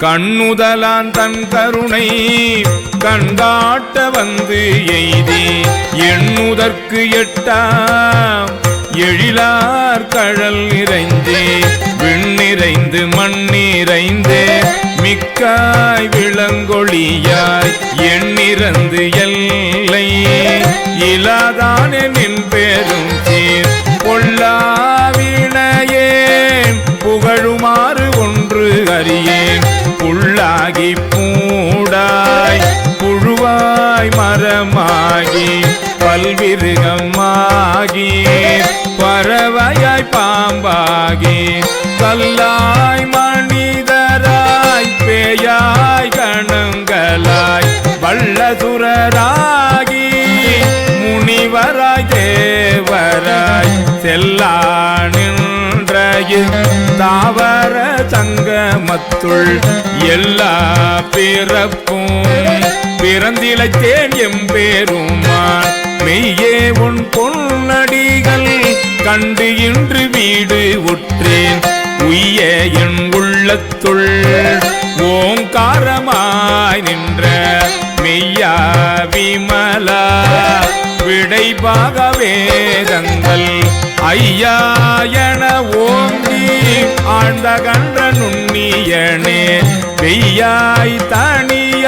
கண்ணுதலான் தன் கருணை கண்டாட்ட வந்து எய்தி எண்ணுதற்கு எட்டாம் எழிலார் கழல் நிறைந்தே விண்ணிறைந்து மண்ணிறைந்து மிக்காய் விளங்கொழியாய் எண்ணிறந்து எல்லை. இலாதானே நின் பேரும் சீர் பொல்லாவினையேன் புகழுமா மரமாகி பல்விருகமாகி பறவையாய் பாம்பாகி கல்லாய் மனிதராய் பேயாய் கணங்களாய் வல்லசுரராகி முனிவராய் தேவராய் செல்லா தாவர சங்கமத்துள் எல்லா பிறப்பும் பிறந்திழைத்தேன் எம்பேருமான். மெய்யே உன் பொன்னடிகள் கண்டு இன்று வீடு உற்றேன். உய்ய என் உள்ளத்துள் ஓங்காரமாய் நின்ற மெய்யா விமலா. விடைபாக வேதங்கள் ஐயா என ஓங்கி ஆழ்ந்த கண்ட நுண்ணியனே. பெய்யாய் தனி